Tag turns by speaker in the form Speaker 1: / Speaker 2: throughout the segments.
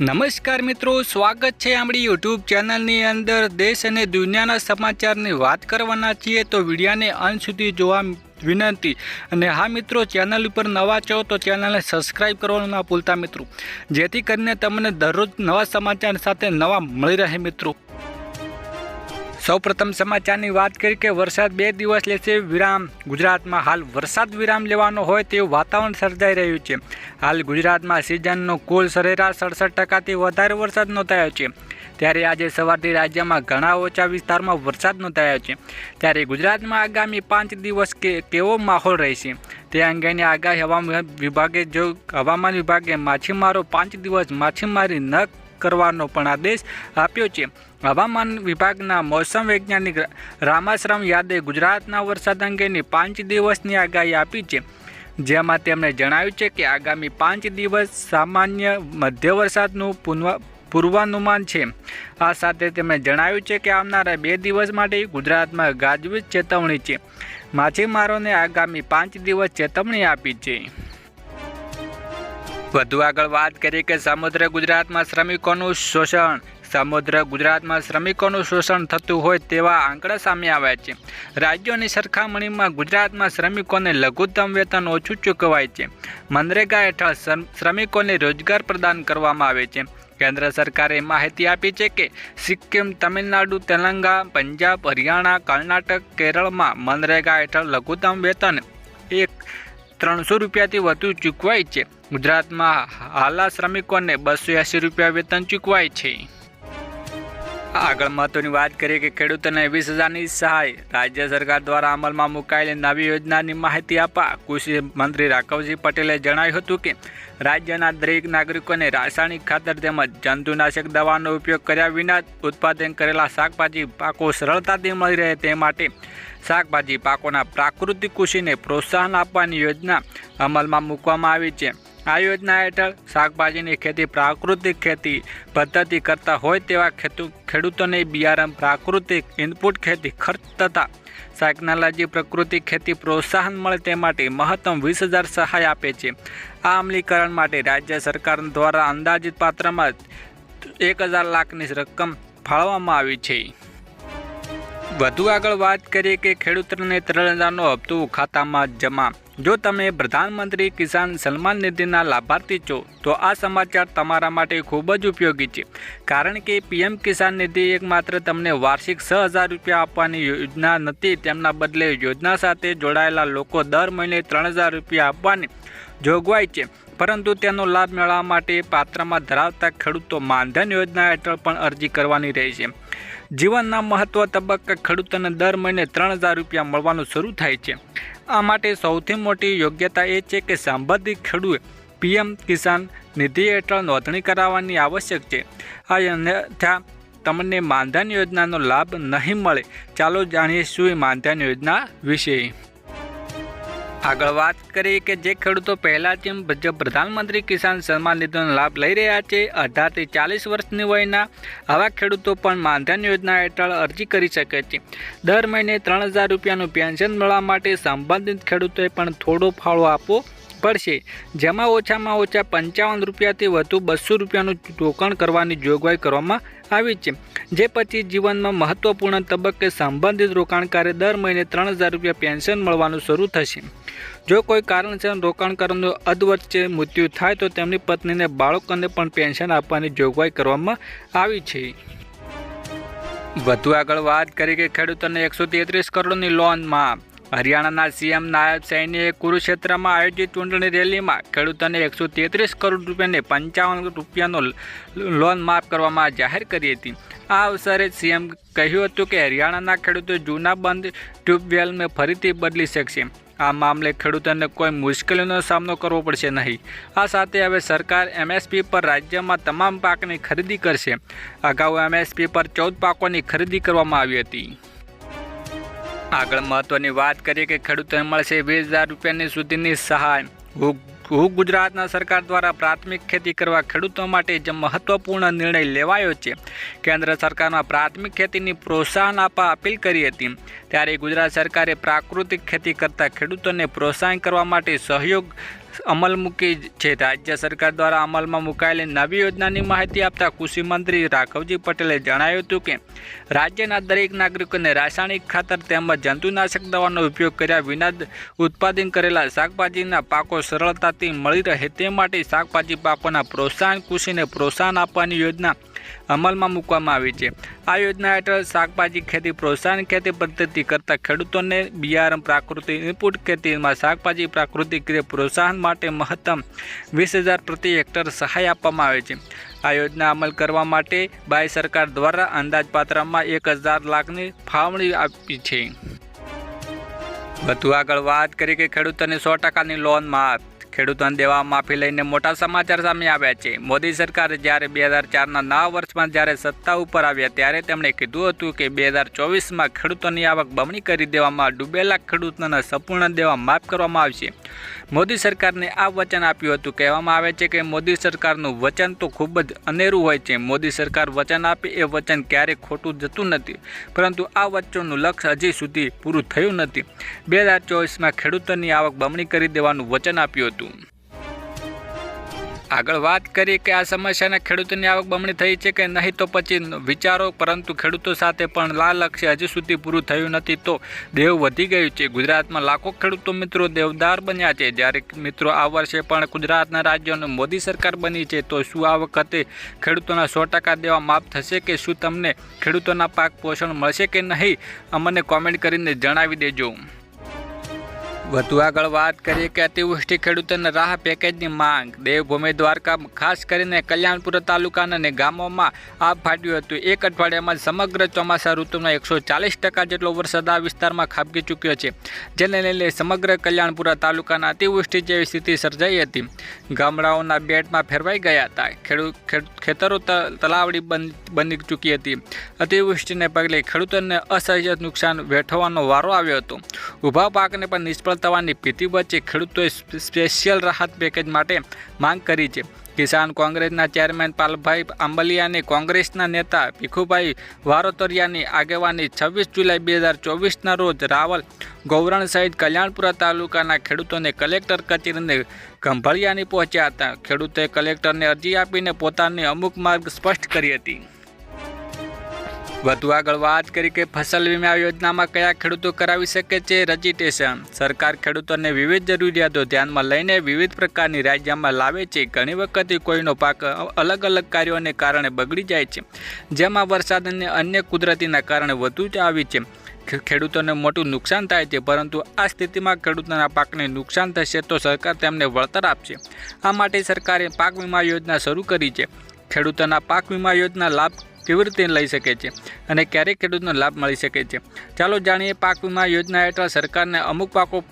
Speaker 1: નમસ્કાર મિત્રો, સ્વાગત છે આપણી યુટ્યુબ ચેનલની અંદર. દેશ અને દુનિયાના સમાચારની વાત કરવાના છીએ તો વિડીયાને અંત સુધી જોવા વિનંતી. અને હા મિત્રો, ચેનલ ઉપર નવા છો તો ચેનલને સબસ્ક્રાઈબ કરવાનું ના ભૂલતા મિત્રો. જેથી કરીને તમને દરરોજ નવા સમાચાર સાથે નવા મળી રહે મિત્રો. સૌપ્રથમ સમાચારની વાત કરી કે વરસાદ બે દિવસ લેશે વિરામ. ગુજરાતમાં હાલ વરસાદ વિરામ લેવાનો હોય તેવું વાતાવરણ સર્જાઈ રહ્યું છે. હાલ ગુજરાતમાં સિઝનનો કુલ સરેરાશ સડસઠ ટકાથી વધારે વરસાદ નોંધાયો છે. ત્યારે આજે સવારથી રાજ્યમાં ઘણા ઓછા વિસ્તારમાં વરસાદ નોંધાયો છે. ત્યારે ગુજરાતમાં આગામી પાંચ દિવસ કે કેવો માહોલ રહેશે? તે અંગેની આગાહી હવામાન વિભાગે જો હવામાન વિભાગે માછીમારો પાંચ દિવસ માછીમારી ન કરવાનો પણ આદેશ આપ્યો છે. હવામાન વિભાગના મોસમ વૈજ્ઞાનિક રામાશ્રમ યાદે ગુજરાતના વરસાદ અંગેની પાંચ દિવસની આગાહી આપી છે. જેમાં તેમણે જણાવ્યું છે કે આગામી પાંચ દિવસ સામાન્ય મધ્ય વરસાદનું પુનવા, પૂર્વાનુમાન છે. આ સાથે તેમણે જણાવ્યું છે કે આવનારા બે દિવસ માટે ગુજરાતમાં ગાજવીજ ચેતવણી છે. માછીમારોને આગામી પાંચ દિવસ ચેતવણી આપી છે. વધુ આગળ વાત કરીએ કે સમુદ્ર ગુજરાતમાં શ્રમિકોનું શોષણ. સમુદ્ર ગુજરાતમાં શ્રમિકોનું શોષણ થતું હોય તેવા આંકડા સામે આવ્યા છે. રાજ્યોની સરખામણીમાં ગુજરાતમાં શ્રમિકોને લઘુત્તમ વેતન ઓછું ચૂકવાય છે. મનરેગા હેઠળ શ્રમ- શ્રમિકોને રોજગાર પ્રદાન કરવામાં આવે છે. કેન્દ્ર સરકારે માહિતી આપી છે કે સિક્કિમ, તમિલનાડુ તેલંગાણા પંજાબ, હરિયાણા, કર્ણાટક, કેરળમાં મનરેગા હેઠળ લઘુત્તમ વેતન એક ત્રણસો રૂપિયાથી વધુ ચૂકવાય છે. ગુજરાતમાં હાલા શ્રમિકોને બસો એંસી રૂપિયા વેતન ચૂકવાય છે. આગળ મહત્વની વાત કરીએ કે ખેડૂતોને વીસ હજારની સહાય રાજ્ય સરકાર દ્વારા અમલમાં મુકાયેલી નવી યોજનાની માહિતી આપવા કૃષિ મંત્રી રાઘવજી પટેલે જણાવ્યું હતું કે રાજ્યના દરેક નાગરિકોને રાસાયણિક ખાતર તેમજ જંતુનાશક દવાનો ઉપયોગ કર્યા વિના ઉત્પાદન કરેલા શાકભાજી પાકો સરળતાથી મળી રહે તે માટે શાકભાજી પાકોના પ્રાકૃતિક કૃષિને પ્રોત્સાહન આપવાની યોજના અમલમાં મૂકવામાં આવી છે. આ યોજના હેઠળ શાકભાજીની ખેતી, પ્રાકૃતિક ખેતી પદ્ધતિ કરતા હોય તેવા ખેડૂતોને બિયારણ, પ્રાકૃતિક ઇનપુટ ખેતી ખર્ચ તથા ટેકનોલોજી પ્રકૃતિ ખેતી પ્રોત્સાહન મળે તે માટે મહત્તમ વીસ હજાર સહાય આપે છે. આ અમલીકરણ માટે રાજ્ય સરકાર દ્વારા અંદાજિત પાત્રમાં એક હજાર લાખની રકમ ફાળવવામાં આવી છે. વધુ આગળ વાત કરીએ કે ખેડૂતોને ત્રણ હજારનો હપ્તો ખાતામાં જમા જો તમે પ્રધાનમંત્રી કિસાન સન્માન નિધિના લાભાર્થી છો, તો આ સમાચાર તમારા માટે ખૂબ જ ઉપયોગી છે. કારણ કે પીએમ કિસાન નિધિ એકમાત્ર તમને વાર્ષિક છ હજાર રૂપિયા આપવાની યોજના નથી, તેમના બદલે યોજના સાથે જોડાયેલા લોકો દર મહિને ત્રણ હજાર રૂપિયા આપવાની જોગવાઈ છે. પરંતુ તેનો લાભ મેળવવા માટે પાત્રમાં ધરાવતા ખેડૂતો માનધન યોજના હેઠળ પણ અરજી કરવાની રહેશે જીવનના મહત્વ તબક્કે ખેડૂતોને દર મહિને ત્રણ હજાર રૂપિયા મળવાનું શરૂ થાય છે. આ માટે સૌથી મોટી યોગ્યતા એ છે કે સંબંધિત ખેડૂએ પીએમ કિસાન નિધિ હેઠળ નોંધણી કરાવવાની આવશ્યક છે. આ અન્યથા તમને માનધન યોજનાનો લાભ નહીં મળે. ચાલો જાણીએ શું માનધન યોજના વિશે. આગળ વાત કરીએ કે જે ખેડૂતો પહેલાંથી જ પ્રધાનમંત્રી કિસાન સન્માન નિધિનો લાભ લઈ રહ્યા છે અઢારથી ચાલીસ વર્ષની વયના આવા ખેડૂતો પણ માનધન યોજના હેઠળ અરજી કરી શકે છે. દર મહિને ત્રણ હજાર રૂપિયાનું પેન્શન મળવા માટે સંબંધિત ખેડૂતોએ પણ થોડો ફાળો આપવો પડશે. જેમાં ઓછામાં ઓછા પંચાવન રૂપિયાથી વધુ બસો રૂપિયાનું રોકાણ કરવાની જોગવાઈ કરવામાં આવી છે. જે પછી જીવનમાં મહત્વપૂર્ણ તબક્કે સંબંધિત રોકાણકારે દર મહિને ત્રણ હજાર રૂપિયા પેન્શન મળવાનું શરૂ થશે. જો કોઈ કારણસર રોકાણકારોનું અધવચ્ચે મૃત્યુ થાય તો તેમની પત્નીને બાળકોને પણ પેન્શન આપવાની જોગવાઈ કરવામાં આવી છે. વધુ આગળ વાત કરી કે ખેડૂતોને એકસો તેત્રીસ કરોડની લોનમાં હરિયાણાના સીએમ નાયબ સૈનીએ કુરુક્ષેત્રમાં આયોજિત ચૂંટણી રેલીમાં ખેડૂતોને એકસો તેત્રીસ કરોડ રૂપિયાને પંચાવન રૂપિયાનો લોન માફ કરવામાં જાહેર કરી હતી. આ અવસરે સીએમ કહ્યું હતું કે હરિયાણાના ખેડૂતો જૂના બંધ ટ્યુબવેલને ફરીથી બદલી શકશે. આ મામલે ખેડૂતોને કોઈ મુશ્કેલીનો સામનો કરવો પડશે નહીં. આ સાથે હવે સરકાર એમએસપી પર રાજ્યમાં તમામ પાકની ખરીદી કરશે. અગાઉ એમએસપી પર ચૌદ પાકોની ખરીદી કરવામાં આવી હતી. આગળ મહત્વની વાત કરીએ કે ખેડૂતોને મળશે વીસ હજાર રૂપિયાની સુધીની સહાય. હું ગુજરાતના સરકાર દ્વારા પ્રાથમિક ખેતી કરવા ખેડૂતો માટે જે મહત્વપૂર્ણ નિર્ણય લેવાયો છે. કેન્દ્ર સરકારમાં પ્રાથમિક ખેતીની પ્રોત્સાહન આપવા અપીલ કરી હતી. ત્યારે ગુજરાત સરકારે પ્રાકૃતિક ખેતી કરતા ખેડૂતોને પ્રોત્સાહન કરવા માટે સહયોગ અમલ મૂકી છે. રાજ્ય સરકાર દ્વારા અમલમાં મુકાયેલી નવી યોજનાની માહિતી આપતા કૃષિ મંત્રી રાઘવજી પટેલે જણાવ્યું હતું કે, રાજ્યના દરેક નાગરિકોને રાસાયણિક ખાતર તેમજ જંતુનાશક દવાનો ઉપયોગ કર્યા વિના ઉત્પાદન કરેલા શાકભાજીના પાકો સરળતાથી મળી રહે તે માટે શાકભાજી પાકોના પ્રોત્સાહન, કૃષિને પ્રોત્સાહન આપવાની યોજના અમલમાં મૂકવામાં આવી છે. આ યોજના હેઠળ શાકભાજી ખેતી પ્રોત્સાહન ખેતી પદ્ધતિ કરતા ખેડૂતોને બિયારણ, પ્રાકૃતિક ઇનપુટ ખેતીમાં શાકભાજી પ્રાકૃતિક રીતે પ્રોત્સાહન માટે મહત્તમ વીસ હજાર પ્રતિ હેક્ટર સહાય આપવામાં આવે છે. આ યોજના અમલ કરવા માટે બાય સરકાર દ્વારા અંદાજપાત્રમાં એક હજાર લાખની ફાળવણી આપી છે. વધુ આગળ વાત કરી કે ખેડૂતોને સો ટકાની લોન માફ ખેડૂતોને દેવા માફી લઈને મોટા સમાચાર સામે આવ્યા છે. મોદી સરકારે જ્યારે બે હજાર ચારના નવા વર્ષમાં જ્યારે સત્તા ઉપર આવ્યા ત્યારે તેમણે કીધું હતું કે બે હજાર ચોવીસમાં ખેડૂતોની આવક બમણી કરી દેવામાં ડૂબેલા ખેડૂતોના સંપૂર્ણ દેવા માફ કરવામાં આવશે. મોદી સરકારને આ વચન આપ્યું હતું. કહેવામાં આવે છે કે મોદી સરકારનું વચન તો ખૂબ જ અનેરું હોય છે. મોદી સરકાર વચન આપે, એ વચન ક્યારેય ખોટું જતું નથી. પરંતુ આ વચનનું લક્ષ્ય હજી સુધી પૂરું થયું નથી. બે હજાર ચોવીસમાં ખેડૂતોની આવક બમણી કરી દેવાનું વચન આપ્યું હતું. આગળ વાત કરી કે આ સમસ્યાના ખેડૂતોની આવક બમણી થઈ છે કે નહીં તો પછી વિચારો, પરંતુ ખેડૂતો સાથે પણ આ લક્ષ્ય હજી સુધી પૂરું થયું નથી તો દેવ વધી ગયું છે. ગુજરાતમાં લાખો ખેડૂતો મિત્રો દેવદાર બન્યા છે. જ્યારે મિત્રો આ વર્ષે પણ ગુજરાતના રાજ્યોને મોદી સરકાર બની છે તો શું આ વખતે ખેડૂતોના સો ટકા દેવા માફ થશે કે શું તમને ખેડૂતોના પાક પોષણ મળશે કે નહીં? અમને કોમેન્ટ કરીને જણાવી દેજો. વધુ આગળ વાત કરીએ કે અતિવૃષ્ટિ ખેડૂતોને રાહ પેકેજની માંગ. દેવભૂમિ દ્વારકા, ખાસ કરીને કલ્યાણપુર તાલુકાના અને ગામોમાં આપ ફાટ્યું હતું. એક અઠવાડિયામાં સમગ્ર ચોમાસા ઋતુમાં એકસો ચાલીસ ટકા જેટલો વરસાદ આ વિસ્તારમાં ખાબકી ચૂક્યો છે, જેને લઈને સમગ્ર કલ્યાણપુરા તાલુકાના અતિવૃષ્ટિ જેવી સ્થિતિ સર્જાઈ હતી. ગામડાઓના બેટમાં ફેરવાઈ ગયા હતા. ખેડૂત ખેતરો તલાવડી બની ચૂકી હતી. અતિવૃષ્ટિને પગલે ખેડૂતોને અસહ્ય નુકસાન વેઠવાનો વારો આવ્યો હતો. ઊભા પાકને પણ નિષ્ફળ થવાની ભીતિ વચ્ચે ખેડૂતોએ સ્પેશિયલ રાહત પેકેજ માટે માંગ કરી છે. કિસાન કોંગ્રેસના ચેરમેન પાલભાઈ આંબલિયાને કોંગ્રેસના નેતા ભીખુભાઈ વારોતરિયાની આગેવાની છવ્વીસ જુલાઈ બે હજાર ચોવીસના રોજ રાવલ, ગૌરણ સહિત કલ્યાણપુરા તાલુકાના ખેડૂતોને કલેક્ટર કચેરીને ગંભળિયાની પહોંચ્યા હતા. ખેડૂતોએ કલેક્ટરને અરજી આપીને પોતાની અમુક માર્ગ સ્પષ્ટ કરી હતી. વધુ આગળ વાત કરી કે ફસલ વીમા યોજનામાં કયા ખેડૂતો કરાવી શકે છે રજીસ્ટ્રેશન. સરકાર ખેડૂતોને વિવિધ જરૂરિયાતો ધ્યાનમાં લઈને વિવિધ પ્રકારની રાજ્યમાં લાવે છે. ઘણી વખત કોઈનો પાક અલગ અલગ કાર્યોને કારણે બગડી જાય છે. જેમાં વરસાદ અને અન્ય કુદરતીના કારણે વધુ જ આવી છે. ખેડૂતોને મોટું નુકસાન થાય છે, પરંતુ આ સ્થિતિમાં ખેડૂતોના પાકને નુકસાન થશે તો સરકાર તેમને વળતર આપશે. આ માટે સરકારે પાક વીમા યોજના શરૂ કરી છે. ખેડૂતોના પાક વીમા યોજના લાભ કેવી રીતે લઈ શકે છે અને ક્યારે ખેડૂતનો લાભ મળી શકે છે? ચાલો જાણીએ પાક વીમા યોજના હેઠળ સરકારને અમુક પાકો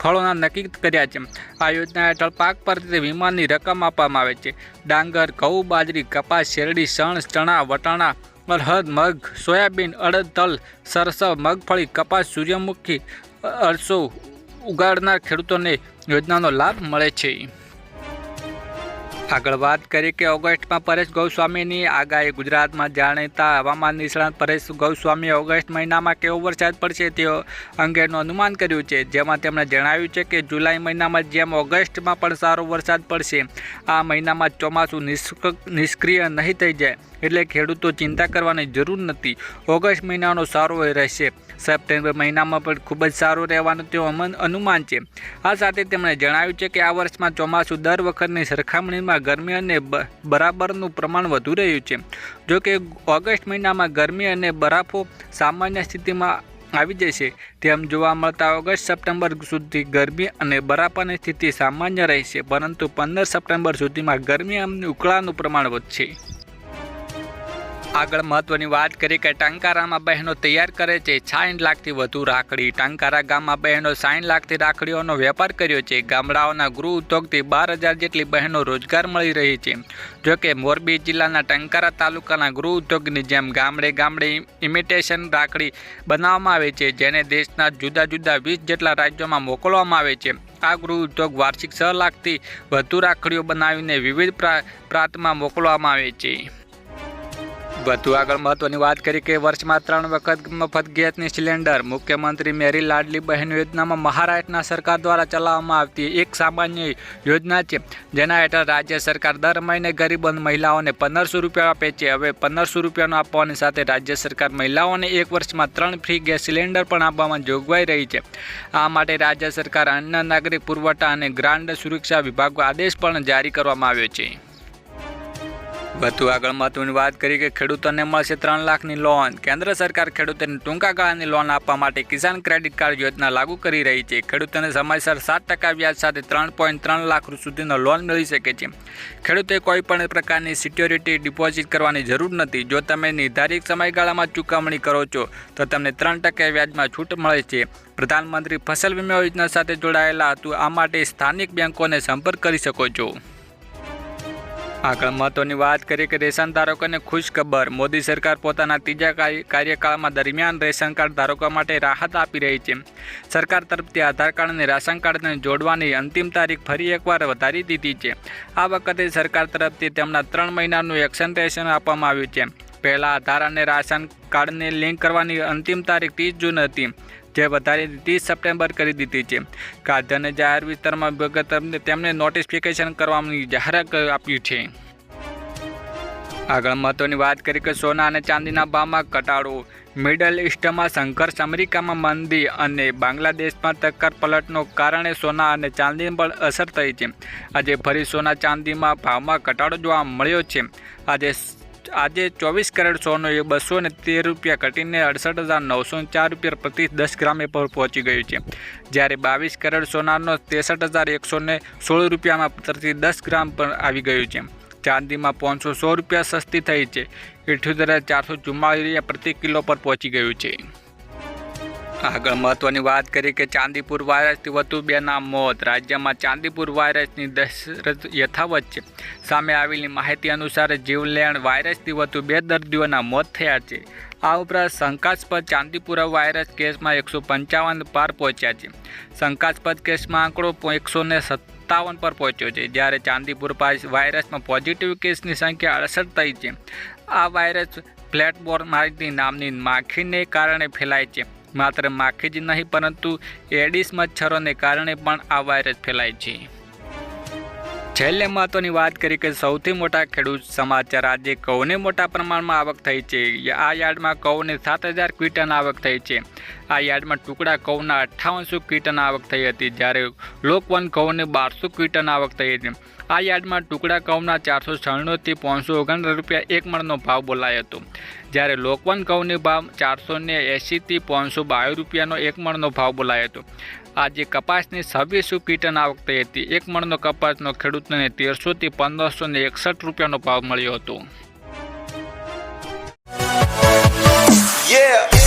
Speaker 1: ફળોના નક્કી કર્યા છે. આ યોજના હેઠળ પાક પર વીમાની રકમ આપવામાં આવે છે. ડાંગર, ઘઉં, બાજરી, કપાસ, શેરડી શણ ચણા, વટાણા, અરહદ, મગ, સોયાબીન, અડદ, તલ, સરસવ, મગફળી, કપાસ, સૂર્યમુખી અરસો ઉગાડનાર ખેડૂતોને યોજનાનો લાભ મળે છે. આગળ વાત કરીએ કે ઓગસ્ટમાં પરેશ ગૌસ્વામીની આગાહી ગુજરાતમાં જાણીતા હવામાન નિષ્ણાત પરેશ ગૌસ્વામીએ ઓગસ્ટ મહિનામાં કેવો વરસાદ પડશે તે અંગેનું અનુમાન કર્યું છે. જેમાં તેમણે જણાવ્યું છે કે જુલાઈ મહિનામાં જેમ ઓગસ્ટમાં પણ સારો વરસાદ પડશે, આ મહિનામાં ચોમાસું નિષ્ક્રિય નહીં થઈ જાય એટલે ખેડૂતો ચિંતા કરવાની જરૂર નથી. ઓગસ્ટ મહિનાનો સારો રહેશે. સપ્ટેમ્બર મહિનામાં પણ ખૂબ જ સારો રહેવાનું તેઓ અનુમાન છે. આ સાથે તેમણે જણાવ્યું છે કે આ વર્ષમાં ચોમાસું દર વખતની સરખામણીમાં ગરમી અને બરાબરનું પ્રમાણ વધુ રહ્યું છે. જો કે ઓગસ્ટ મહિનામાં ગરમી અને બરાફો સામાન્ય સ્થિતિમાં આવી જશે તેમ જોવા મળતા ઓગસ્ટ સપ્ટેમ્બર સુધી ગરમી અને બરાફાની સ્થિતિ સામાન્ય રહેશે, પરંતુ પંદર સપ્ટેમ્બર સુધીમાં ગરમી અને ઉકળાનું પ્રમાણ વધશે. આગળ મહત્વની વાત કરીએ કે ટંકારામાં બહેનો તૈયાર કરે છે. સાઠ લાખથી વધુ રાખડી. ટંકારા ગામમાં બહેનો સાઠ લાખથી રાખડીઓનો વેપાર કર્યો છે. ગામડાઓના ગૃહ ઉદ્યોગથી બાર હજાર જેટલી બહેનો રોજગાર મળી રહી છે. જોકે મોરબી જિલ્લાના ટંકારા તાલુકાના ગૃહ ઉદ્યોગની જેમ ગામડે ગામડે ઇમિટેશન રાખડી બનાવવામાં આવે છે, જેને દેશના જુદા જુદા વીસ જેટલા રાજ્યોમાં મોકલવામાં આવે છે. આ ગૃહ ઉદ્યોગ વાર્ષિક છ લાખથી વધુ રાખડીઓ બનાવીને વિવિધ પ્રાંતમાં મોકલવામાં આવે છે. વધુ આગળ મહત્વની વાત કરી કે વર્ષમાં ત્રણ વખત મફત ગેસની સિલિન્ડર મુખ્યમંત્રી મેરી લાડલી બહેન યોજનામાં મહારાષ્ટ્રના સરકાર દ્વારા ચલાવવામાં આવતી એક સામાન્ય યોજના છે, જેના હેઠળ રાજ્ય સરકાર દર મહિને ગરીબ મહિલાઓને પંદરસો રૂપિયા આપે છે. હવે પંદરસો રૂપિયાનો આપવાની સાથે રાજ્ય સરકાર મહિલાઓને એક વર્ષમાં ત્રણ ફ્રી ગેસ સિલિન્ડર પણ આપવામાં જોગવાઈ રહી છે. આ માટે રાજ્ય સરકાર અન્ન, નાગરિક પુરવઠા અને ગ્રાન્ડ સુરક્ષા વિભાગ આદેશ પણ જારી કરવામાં આવ્યો છે. વધુ આગળ મહત્વની વાત કરી કે ખેડૂતોને મળશે ત્રણ લાખની લોન કેન્દ્ર સરકાર ખેડૂતોને ટૂંકા ગાળાની લોન આપવા માટે કિસાન ક્રેડિટ કાર્ડ યોજના લાગુ કરી રહી છે. ખેડૂતોને સમયસર સાત ટકા વ્યાજ સાથે ત્રણ પોઈન્ટ ત્રણ લાખ સુધીનો લોન મળી શકે છે. ખેડૂતે કોઈ પણ પ્રકારની સિક્યોરિટી ડિપોઝિટ કરવાની જરૂર નથી. જો તમે નિર્ધારિત સમયગાળામાં ચૂકવણી કરો છો, તો તમને ત્રણ ટકા વ્યાજમાં છૂટ મળે છે. પ્રધાનમંત્રી ફસલ વીમા યોજના સાથે જોડાયેલા હતું. આ માટે સ્થાનિક બેંકોને સંપર્ક કરી શકો છો. આગળ મહત્વની વાત કરીએ કે રેશન ધારકોને ખુશખબર મોદી સરકાર પોતાના ત્રીજા કાર્ય- કાર્યકાળમાં દરમિયાન રેશન કાર્ડ ધારકો માટે રાહત આપી રહી છે. સરકાર તરફથી આધાર કાર્ડ અને રાશન કાર્ડને જોડવાની અંતિમ તારીખ ફરી એકવાર વધારી દીધી છે. આ વખતે સરકાર તરફથી તેમના ત્રણ મહિનાનું એક્સટેન્શન આપવામાં આવ્યું છે. પહેલાં આધાર અને રાશન કાર્ડને લિંક કરવાની અંતિમ તારીખ ત્રીસ જૂન હતી. જે વધારી ત્રીસ સપ્ટેમ્બર કરી દીધી છે. ગાંધીને જાહેર વિસ્તારમાં વિગત તેમને નોટિફિકેશન કરવાની જાહેરાત આપ્યું છે. આગળ મહત્વની વાત કરી કે સોના અને ચાંદીના ભાવમાં ઘટાડો. મિડલ ઇસ્ટમાં સંઘર્ષ અમેરિકામાં મંદી અને બાંગ્લાદેશમાં ટક્કર પલટનો કારણે સોના અને ચાંદીને પણ અસર થઈ છે. આજે ફરી સોના ચાંદીમાં ભાવમાં ઘટાડો જોવા મળ્યો છે. આજે આજે ચોવીસ કેરેટ સોનું એ બસો ને તેર રૂપિયા ઘટીને અડસઠ હજાર નવસો ચાર રૂપિયા પ્રતિ દસ ગ્રામે પર પહોંચી ગયું છે. જ્યારે બાવીસ કેરેટ સોનાનો ત્રેસઠ હજાર એકસો ને સોળ રૂપિયામાં પ્રતિ દસ ગ્રામ પર આવી ગયું છે. ચાંદીમાં પાંચસો સો રૂપિયા સસ્તી થઈ છે. ઇઠ્યોતેર હજાર ચારસો ચુમ્માળીસ પ્રતિ કિલો પર પહોંચી ગયું છે. આગળ મહત્વની વાત કરી કે ચાંદીપુર વાયરસથી વધુ બેના મોત. રાજ્યમાં ચાંદીપુર વાયરસની દશરથ યથાવત છે. સામે આવેલી માહિતી અનુસાર જીવલેણ વાયરસથી વધુ બે દર્દીઓના મોત થયા છે. આ ઉપરાંત શંકાસ્પદ ચાંદીપુરા વાયરસ કેસમાં એકસો પંચાવન પાર પહોંચ્યા છે. શંકાસ્પદ કેસમાં આંકડો એકસો ને સત્તાવન પર પહોંચ્યો છે, જ્યારે ચાંદીપુર વાયરસમાં પોઝિટિવ કેસની સંખ્યા અડસઠ થઈ છે. આ વાયરસ ફ્લેટબોર્ન માહિતી નામની માખીને કારણે ફેલાય છે. માત્ર માખી જ નહીં, પરંતુ એડિસ મચ્છરોને કારણે પણ આ વાયરસ ફેલાય છે. છેલ્લે મહત્વની વાત કરી કે સૌથી મોટા ખેડૂત સમાચાર આજે ઘઉંની મોટા પ્રમાણમાં આવક થઈ છે. આ યાર્ડમાં ઘઉંની સાત હજાર ક્વિન્ટલ આવક થઈ છે. આ યાર્ડમાં ટુકડા ઘઉંના અઠ્ઠાવનસો ક્વિન્ટલ આવક થઈ હતી, જ્યારે લોકવન ઘઉંની બારસો ક્વિન્ટલ આવક થઈ હતી. આ યાર્ડમાં ટુકડા ઘઉંના ચારસો છન્નુંથી પાંચસો ઓગણસાઠ રૂપિયા એક મણનો ભાવ બોલાયો હતો. જ્યારે લોકવન ઘઉંની ભાવ ચારસો ને એંશીથી પાંચસો બાવીસ રૂપિયાનો એક મણનો ભાવ બોલાયો હતો. આજે કપાસની છવ્વીસો કીટન આવક હતી. એક મણનો કપાસનો ખેડૂતને તેરસોથી પંદરસો ને એકસઠ રૂપિયાનો ભાવ મળ્યો હતો. Yeah.